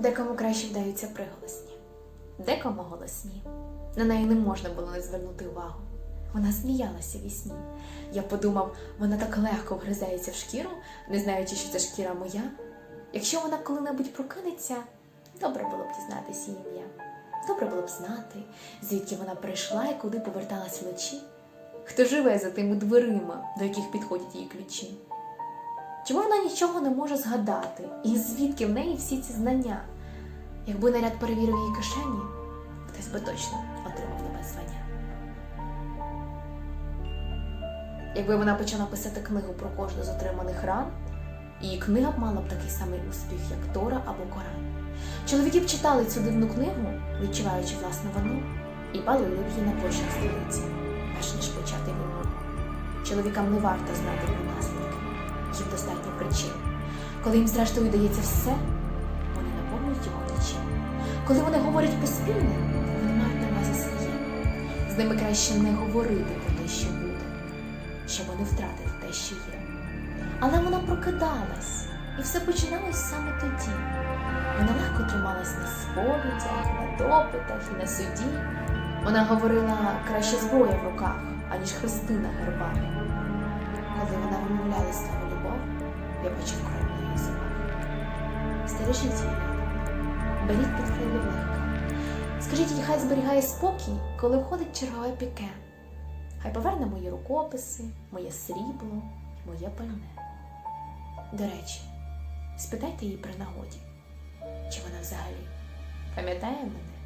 Декому краще вдаються приголосні, декому голосні. На неї не можна було не звернути увагу. Вона сміялася вісні. Я подумав, вона так легко вгризається в шкіру, не знаючи, що це шкіра моя. Якщо вона коли-небудь прокинеться, добре було б дізнатися ім'я. Добре було б знати, звідки вона прийшла і куди поверталась вночі. Хто живе за тими дверима, до яких підходять її ключі? Чому вона нічого не може згадати? І звідки в неї всі ці знання? Якби наряд перевірив її кишені, хтось би точно отримав тебе звання. Якби вона почала писати книгу про кожну з отриманих ран, її книга б мала б такий самий успіх, як Тора або Коран. Чоловіки б читали цю дивну книгу, відчуваючи власну вину, і палили б її на площах столиці, перш ніж почати війну. Чоловікам не варто знати про наслідки, їм достатньо причин. Коли їм зрештою дається все, вони наповнюють його нічим. Коли вони говорять поспільне, вони мають на увазі своє. З ними краще не говорити про те, що буде, щоб вони втратили те, що є. Але вона прокидалась, і все починалось саме тоді. Вона легко трималась на сповідях, на допитах і на суді. Вона говорила краще зброя в руках, аніж хрести на. Стережіть її, беріть під крило легко. Скажіть їй, хай зберігає спокій, коли входить чергове піке. Хай поверне мої рукописи, моє срібло, моє пальне. До речі, спитайте її при нагоді, чи вона взагалі пам'ятає мене?